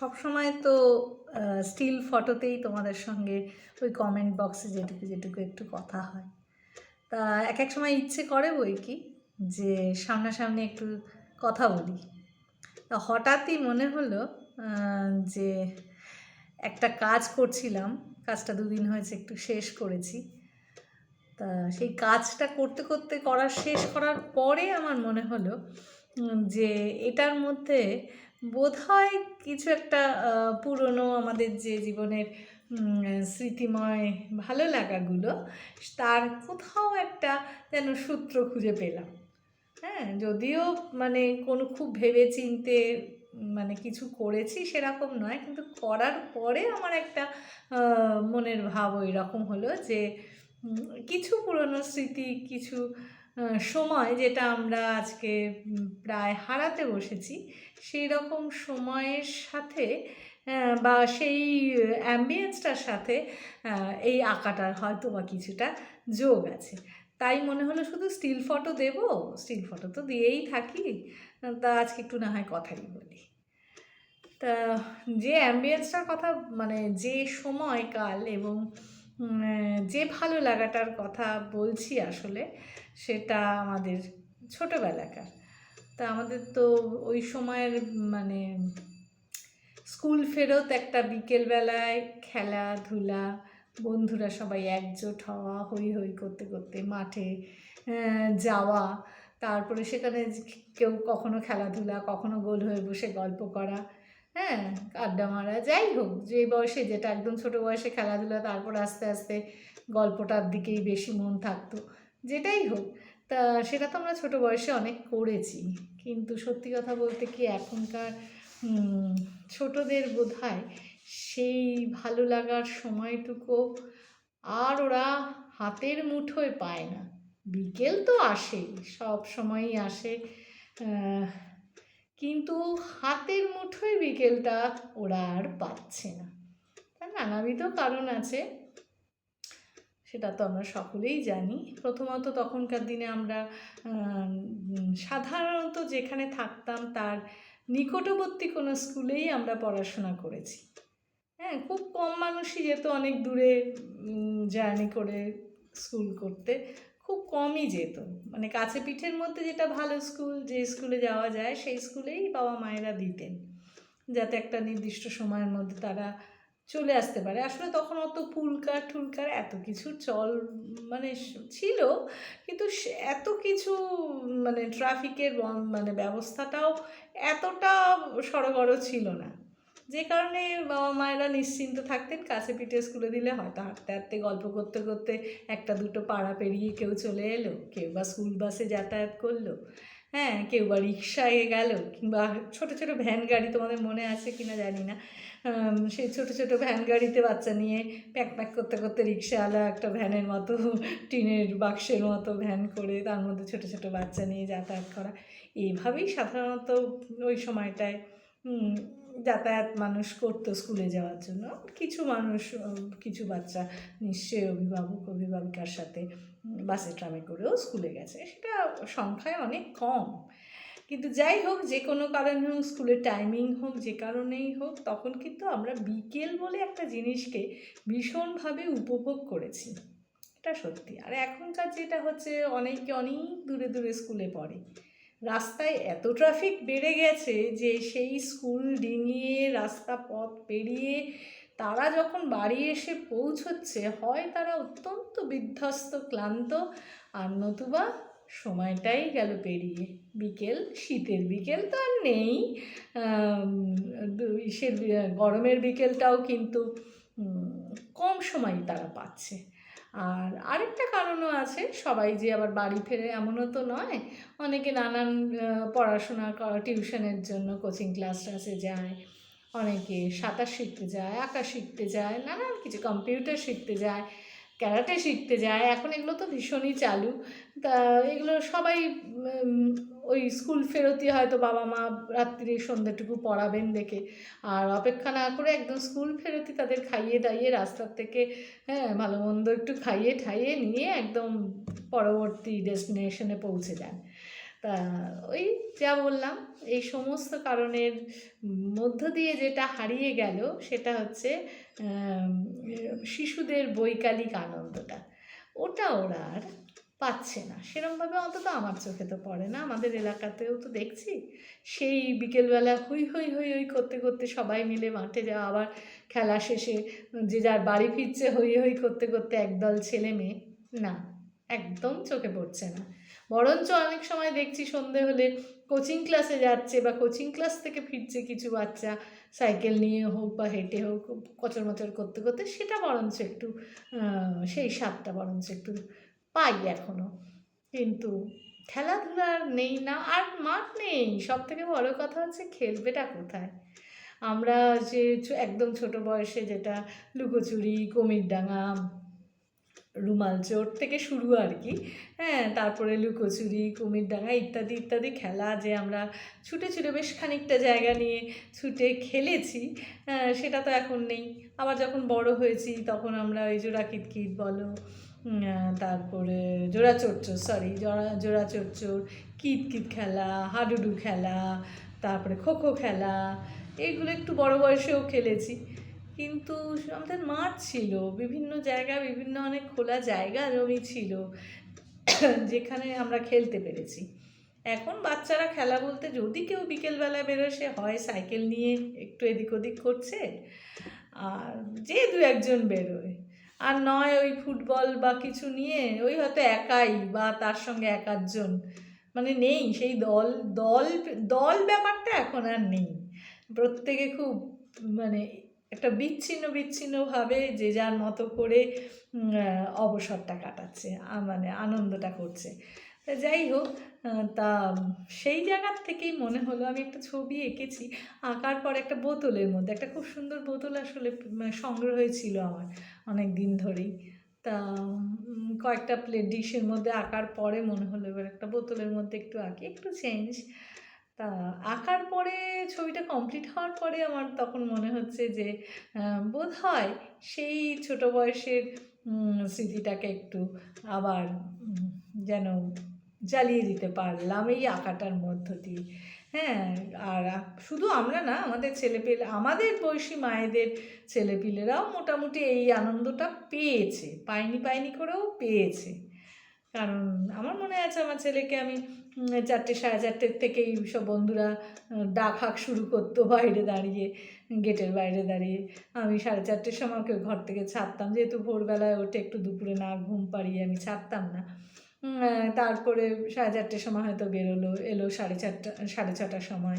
সবসময় তো স্টিল ফটোতেই তোমাদের সঙ্গে ওই কমেন্ট বক্সে যেটুকু যেটুকু একটু কথা হয়। তা এক এক সময় ইচ্ছে করে বই কি? যে সামনাসামনি একটু কথা বলি। তা হঠাৎই মনে হলো যে একটা কাজ করছিলাম, কাজটা দুদিন হয়েছে একটু শেষ করেছি। তা সেই কাজটা করতে করতে করা শেষ করার পরে আমার মনে হলো যে এটার মধ্যে বোধহয় কিছু একটা পুরনো আমাদের যে জীবনের স্মৃতিময়, ভালো লাগাগুলো, তার কোথাও একটা যেন সূত্র খুঁজে পেলাম। হ্যাঁ যদিও মানে কোনো খুব ভেবে চিনতে মানে কিছু করেছি সেরকম নয়, কিন্তু করার পরে আমার একটা মনের ভাব ওই রকম হলো যে কিছু পুরনো স্মৃতি, কিছু সময় যেটা আমরা আজকে প্রায় হারাতে বসেছি সেই রকম সময়ের সাথে বা সেই অ্যাম্বিয়েন্সটার সাথে এই আঁকাটার হয়তো বা কিছুটা যোগ আছে। তাই মনে হলো শুধু স্টিল ফটো দেব স্টিল ফটো তো দিয়েই থাকি, তা আজকে একটু না হয় কথাই বলি। তা যে অ্যাম্বিয়েন্সটার কথা মানে যে সময়কাল এবং যে ভালো লাগাটার কথা বলছি আসলে সেটা আমাদের ছোটোবেলাকার। তা আমাদের তো ওই সময়ের মানে স্কুল ফেরত একটা বিকেলবেলায় খেলাধুলা, বন্ধুরা সবাই একজোট হওয়া হই হই করতে করতে মাঠে যাওয়া, তারপরে সেখানে কেউ কখনো খেলাধুলা, কখনো গোল হয়ে বসে গল্প করা হ্যাঁ আড্ডা মারা, যাই হোক, যে বয়সে যেটা, একদম ছোট বয়সে খেলাধুলা, তারপর আস্তে আস্তে গল্পটার দিকেই বেশি মন থাকতো। যেটাই হোক, তা সেটা তো আমরা ছোট বয়সে অনেক করেছি। কিন্তু সত্যি কথা বলতে কি এখনকার ছোটদের বোধ হয় সেই ভালো লাগার সময়টুকু আর ওরা হাতের মুঠোয় পায় না। বিকেল তো আসে সব সময়ই আসে। কিন্তু হাতের মুঠোয় বিকেলটা ওরা আর পাচ্ছে না। তার নানাবিধ কারণ আছে। সেটা তো আমরা সকলেই জানি। প্রথমত তখনকার দিনে আমরা সাধারণত যেখানে থাকতাম তার নিকটবর্তী কোনো স্কুলেই আমরা পড়াশোনা করেছি। হ্যাঁ খুব কম মানুষই যেত অনেক দূরে জার্নি করে স্কুল করতে। খুব কমই যেত। মানে কাছে পিঠের মধ্যে যেটা ভালো স্কুল, যে স্কুলে যাওয়া যায় সেই স্কুলেই বাবা মায়েরা দিতেন। যাতে একটা নির্দিষ্ট সময়ের মধ্যে তারা চলে আসতে পারে। আসলে তখন অত পুলকার টুলকার এত কিছু চল মানে ছিল, কিন্তু এত কিছু মানে ট্রাফিকের মানে ব্যবস্থাটাও এতটা সড়গড় ছিল না। যে কারণে বাবা মায়েরা নিশ্চিন্ত থাকতেন, কাছে পিঠে স্কুলে দিলে হয়তো হাঁটতে হাঁটতে, গল্প করতে করতে একটা দুটো পাড়া পেরিয়ে কেউ চলে এলো, কেউ বা স্কুল বাসে যাতায়াত করল হ্যাঁ কেউ বা রিক্সায় গেল, কিংবা ছোটো ছোটো ভ্যান গাড়ি তোমাদের মনে আছে কিনা জানি না। সেই ছোট ছোট ভ্যান গাড়িতে বাচ্চা নিয়ে প্যাক প্যাক করতে করতে রিক্সাওয়ালা একটা ভ্যানের মতো, টিনের বাক্সের মতো ভ্যান করে তার মধ্যে ছোট ছোট বাচ্চা নিয়ে যাতায়াত করা। এইভাবেই সাধারণত ওই সময়টায় যাতায়াত মানুষ করতো স্কুলে যাওয়ার জন্য। কিছু মানুষ, কিছু বাচ্চা নিশ্চয়ই অভিভাবক, অভিভাবিকার সাথে বাসে, ট্রামে করেও স্কুলে গেছে। সেটা সংখ্যায় অনেক কম। কিন্তু যাই হোক, যে কোনো কারণে হোক স্কুলের টাইমিং হোক, যে কারণেই হোক, তখন কিন্তু আমরা বিকেল বলে একটা জিনিসকে ভীষণভাবে উপভোগ করেছি। এটা সত্যি। আর এখনকার যেটা হচ্ছে, অনেকে অনেক দূরে দূরে স্কুলে পড়ে। রাস্তায় এত ট্রাফিক বেড়ে গেছে যে সেই স্কুল ডিঙিয়ে, রাস্তা পথ পেরিয়ে তারা যখন বাড়ি এসে পৌঁছচ্ছে, হয় তারা অত্যন্ত বিধ্বস্ত, ক্লান্ত, আর নতুবা সময়টাই গেল পেরিয়ে। বিকেল, শীতের বিকেল তো আর নেই। ইসের গরমের বিকেলটাও কিন্তু কম সময় তারা পাচ্ছে। আর আরেকটা কারণও আছে, সবাই যে আবার বাড়ি ফেরে এমনও তো নয়। অনেকে নানান পড়াশোনা টিউশনের জন্য কোচিং ক্লাস টাসে যায়। অনেকে সাঁতার শিখতে যায়, আঁকা শিখতে যায়, নানান কিছু, কম্পিউটার শিখতে যায়। ক্যারাটে শিখতে যায়, এখন এগুলো তো ভীষণই চালু। তা এগুলো সবাই ওই স্কুল ফেরতি হয়তো বাবা মা রাত্রি সন্ধ্যেটুকু পড়াবেন দেখে। আর অপেক্ষা না করে একদম স্কুল ফেরতই তাদের খাইয়ে দাইয়ে রাস্তার থেকে হ্যাঁ ভালো মন্দ একটু খাইয়ে ঠাইয়ে নিয়ে একদম পরবর্তী ডেস্টিনেশনে পৌঁছে যান। তা, ওই যা বললাম, এই সমস্ত কারণের মধ্য দিয়ে যেটা হারিয়ে গেল সেটা হচ্ছে শিশুদের বৈকালিক আনন্দটা। ওটা ওরা আর পাচ্ছে না। সেরমভাবে অন্তত আমার চোখে তো পড়ে না, আমাদের এলাকাতেও তো দেখছি। সেই বিকেলবেলা হুই হুই হুই হুই করতে করতে সবাই মিলে মাঠে যাওয়া, আবার খেলা শেষে যে যার বাড়ি ফিরছে হই হই করতে করতে একদল ছেলে মেয়ে, না, একদম চোখে পড়ছে না। বরঞ্চ অনেক সময় দেখছি সন্ধে হলে কোচিং ক্লাসে যাচ্ছে বা কোচিং ক্লাস থেকে ফিরছে কিছু বাচ্চা সাইকেল নিয়ে হোক বা হেঁটে হোক কচর মচর করতে করতে সেটা বরঞ্চ একটু সেই স্বাদটা বরঞ্চ একটু পাই এখনও কিন্তু খেলাধুলার নেই না, আর মাঠ নেই। সব থেকে বড় কথা হচ্ছে খেলবেটা কোথায়? আমরা যে একদম ছোট বয়সে যেটা লুকোচুরি, কুমিরডাঙ্গা রুমাল চোর থেকে শুরু আর কি। হ্যাঁ তারপরে লুকোচুরি কুমিরডাঙ্গা ইত্যাদি ইত্যাদি খেলা যে আমরা ছুটে ছুটে বেশ খানিকটা জায়গা নিয়ে ছুটে খেলেছি আহ, সেটা তো এখন নেই। আবার যখন বড় হয়েছি তখন আমরা ওই জোড়া কিতকিত বলো তারপরে জোড়া চোরচোর সরি জোড়া জোড়া চোরচোর কিতকিত খেলা হাডুডু খেলা তারপরে খো খো খেলা এইগুলো একটু বড় বয়সেও খেলেছি। কিন্তু আমাদের মাঠ ছিল, বিভিন্ন জায়গায় বিভিন্ন অনেক খোলা জায়গা, জমি ছিল, যেখানে আমরা খেলতে পেরেছি। এখন বাচ্চারা খেলা বলতে যদি কেউ বিকেলবেলা বেরোয়, সে হয় সাইকেল নিয়ে একটু এদিক ওদিক করছে, আর যে দু একজন বেরোয়। আর নয় ওই ফুটবল বা কিছু নিয়ে, ওই হয়তো একাই বা তার সঙ্গে এক আধজন। মানে নেই, সেই দল দল দল ব্যাপারটা এখন আর নেই। প্রত্যেকে খুব মানে একটা বিচ্ছিন্ন, বিচ্ছিন্নভাবে যে যার মতো করে অবসরটা কাটাচ্ছে মানে আনন্দটা করছে। যাই হোক তা সেই জায়গার থেকেই মনে হলো আমি একটা ছবি এঁকেছি, আঁকার পর একটা বোতলের মধ্যে, একটা খুব সুন্দর বোতল আসলে মানে সংগ্রহে ছিল আমার অনেক দিন ধরেই। তা কয়েকটা প্লেট ডিশের মধ্যে আঁকার পরে মনে হলো এবার একটা বোতলের মধ্যে একটু আঁকি, একটু চেঞ্জ তা আঁকার পরে ছবিটা কমপ্লিট হওয়ার পরে আমার তখন মনে হচ্ছে যে বোধ হয় সেই ছোট বয়সের স্মৃতিটাকে একটু আবার যেন জ্বালিয়ে দিতে পারলাম এই আঁকাটার মধ্য দিয়ে। হ্যাঁ আর শুধু আমরা না, আমাদের ছেলেপেলে, আমাদের বয়সী মায়েদের ছেলেপিলেরাও মোটামুটি এই আনন্দটা পেয়েছে পায়নি পায়নি করেও পেয়েছে। কারণ আমার মনে আছে আমার ছেলেকে আমি চারটে, সাড়ে চারটের থেকেই সব বন্ধুরা ডাক হাঁক শুরু করতো বাইরে দাঁড়িয়ে, গেটের বাইরে দাঁড়িয়ে। আমি সাড়ে চারটের সময় ওকে ঘর থেকে ছাড়তাম। যেহেতু ভোরবেলায় ওঠে একটু দুপুরে না ঘুম পাড়িয়ে আমি ছাড়তাম না। তারপরে সাড়ে চারটের সময় হয়তো বেরোলো, এলো সাড়ে চারটা, সাড়ে ছটার সময়।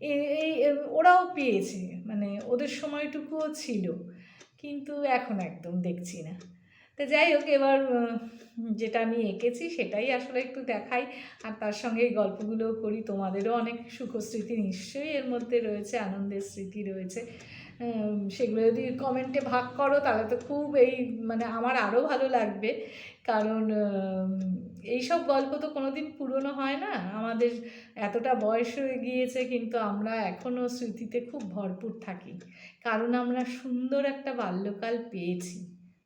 এই ওরাও পেয়েছে। মানে ওদের সময়টুকুও ছিল। কিন্তু এখন একদম দেখছি না। তো যাই হোক, এবার যেটা আমি এঁকেছি সেটাই আসলে একটু দেখাই। আর তার সঙ্গে এই গল্পগুলোও করি, তোমাদেরও অনেক সুখস্মৃতি নিশ্চয়ই এর মধ্যে রয়েছে, আনন্দের স্মৃতি রয়েছে। সেগুলো যদি কমেন্টে ভাগ করো, তাহলে তো খুব এই মানে আমার আরও ভালো লাগবে। কারণ এইসব গল্প তো কোনোদিন পুরনো হয় না। আমাদের এতটা বয়স হয়ে গিয়েছে, কিন্তু আমরা এখনও স্মৃতিতে খুব ভরপুর থাকি। কারণ আমরা সুন্দর একটা বাল্যকাল পেয়েছি।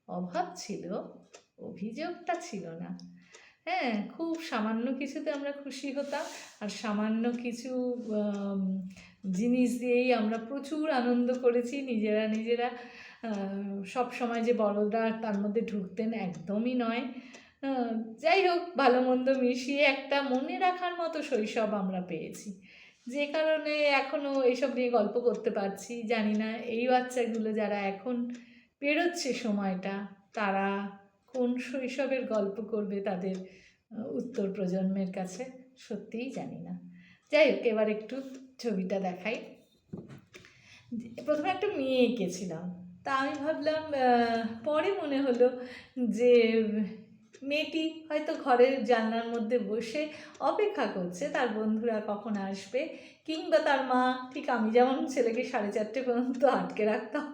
অভাব ছিল, অভিযোগটা ছিল না। হ্যাঁ খুব সামান্য কিছুতে আমরা খুশি হতাম আর সামান্য কিছু জিনিস দিয়েই আমরা প্রচুর আনন্দ করেছি। নিজেরা নিজেরা সব সময় যে বড়রা তার মধ্যে ঢুকতেন একদমই নয়। যাই হোক, ভালো মন্দ মিশিয়ে একটা মনে রাখার মতো শৈশব আমরা পেয়েছি। যে কারণে এখনও এইসব নিয়ে গল্প করতে পারছি, জানি না এই বাচ্চাগুলো যারা এখন পেরোচ্ছে সময়টা, তারা কোন শৈশবের গল্প করবে তাদের উত্তর প্রজন্মের কাছে সত্যিই জানি না। যাই হোক, এবার একটু ছবিটা দেখাই। প্রথমে একটা মেয়ে এঁকেছিলাম। তা আমি ভাবলাম পরে মনে হলো যে মেয়েটি হয়তো ঘরের জানলার মধ্যে বসে অপেক্ষা করছে, তার বন্ধুরা কখন আসবে কিংবা তার মা, ঠিক আমি যেমন ছেলেকে সাড়ে চারটে পর্যন্ত আটকে রাখতাম,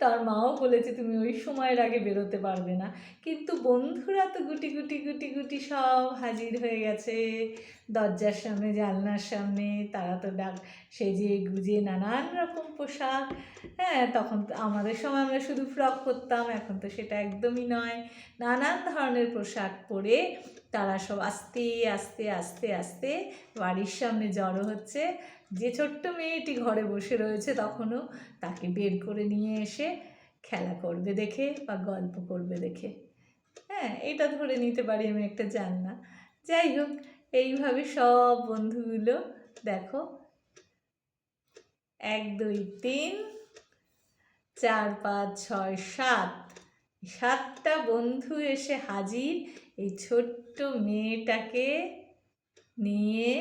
তার মাও বলেছে তুমি ওই সময়ের আগে বেরোতে পারবে না। কিন্তু বন্ধুরা তো গুটি গুটি গুটি গুটি সব হাজির হয়ে গেছে। দরজার সামনে, জানলার সামনে, তারা তো ডাক সেজে গুজে নানান রকম পোশাক। হ্যাঁ তখন আমাদের সময় আমরা শুধু ফ্রক করতাম এখন তো সেটা একদমই নয়। নানান ধরনের পোশাক পরে তারা সব আস্তে আস্তে আস্তে আস্তে বাড়ির সামনে জড়ো হচ্ছে। যে ছোট্ট মেয়েটি ঘরে বসে রয়েছে তখনও তাকে বের করে নিয়ে এসে খেলা করবে দেখে বা গল্প করবে দেখে। হ্যাঁ এটা ধরে নিতে পারি আমি একটা জাননা যাই হোক, এইভাবে সব বন্ধুগুলো দেখো। এক, দুই, তিন, চার, পাঁচ, ছয়, সাত। সাতটা বন্ধু এসে হাজির এই ছোট্ট মেয়েটাকে নিয়ে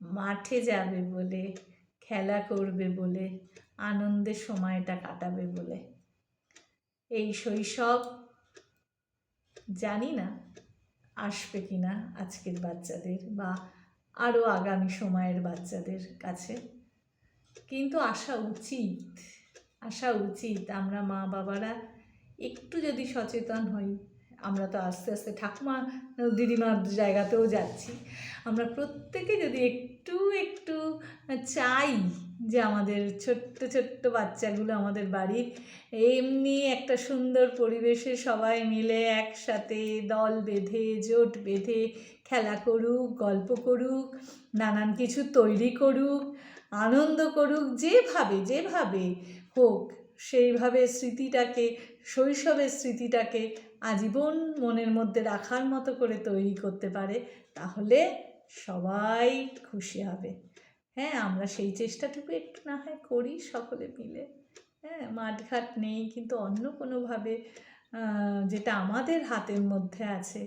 মাঠে যাবে বলে, খেলা করবে বলে, আনন্দের সময়টা কাটাবে বলে। এই শৈশব জানি না আসবে কি না আজকের বাচ্চাদের বা আরও আগামী সময়ের বাচ্চাদের কাছে। কিন্তু আসা উচিত আসা উচিত। আমরা মা বাবারা একটু যদি সচেতন হই আমরা তো আস্তে আস্তে ঠাকুমা, দিদিমার জায়গাতেও যাচ্ছি। আমরা প্রত্যেকে যদি একটু একটু চাই যে আমাদের ছোট্ট ছোট্ট বাচ্চাগুলো আমাদের বাড়ির এমনি একটা সুন্দর পরিবেশে সবাই মিলে একসাথে দল বেঁধে, জোট বেঁধে খেলা করুক, গল্প করুক, নানান কিছু তৈরি করুক, আনন্দ করুক, যেভাবে যেভাবে হোক, সেইভাবে স্মৃতিটাকে, শৈশবের স্মৃতিটাকে আজীবন মনের মধ্যে রাখার মতো করে তৈরি করতে পারে, তাহলে সবাই খুশি হবে। হ্যাঁ আমরা সেই চেষ্টাটুকু একটু না হয় করি সকলে মিলে। হ্যাঁ মাঠঘাট নেই, কিন্তু অন্য কোনোভাবে যেটা আমাদের হাতের মধ্যে আছে,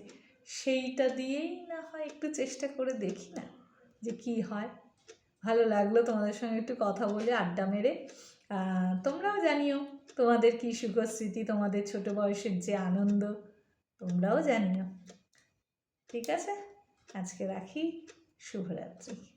সেইটা দিয়েই না হয় একটু চেষ্টা করে দেখি না যে কি হয়। ভালো লাগল তোমাদের সঙ্গে একটু কথা বলে, আড্ডা মেরে। তোমরাও জানিও। তোমাদের কি সুখ স্মৃতি, তোমাদের ছোট বয়সের যে আনন্দ, তোমরাও জানিও। ঠিক আছে? আজকে রাখি। শুভরাত্রি।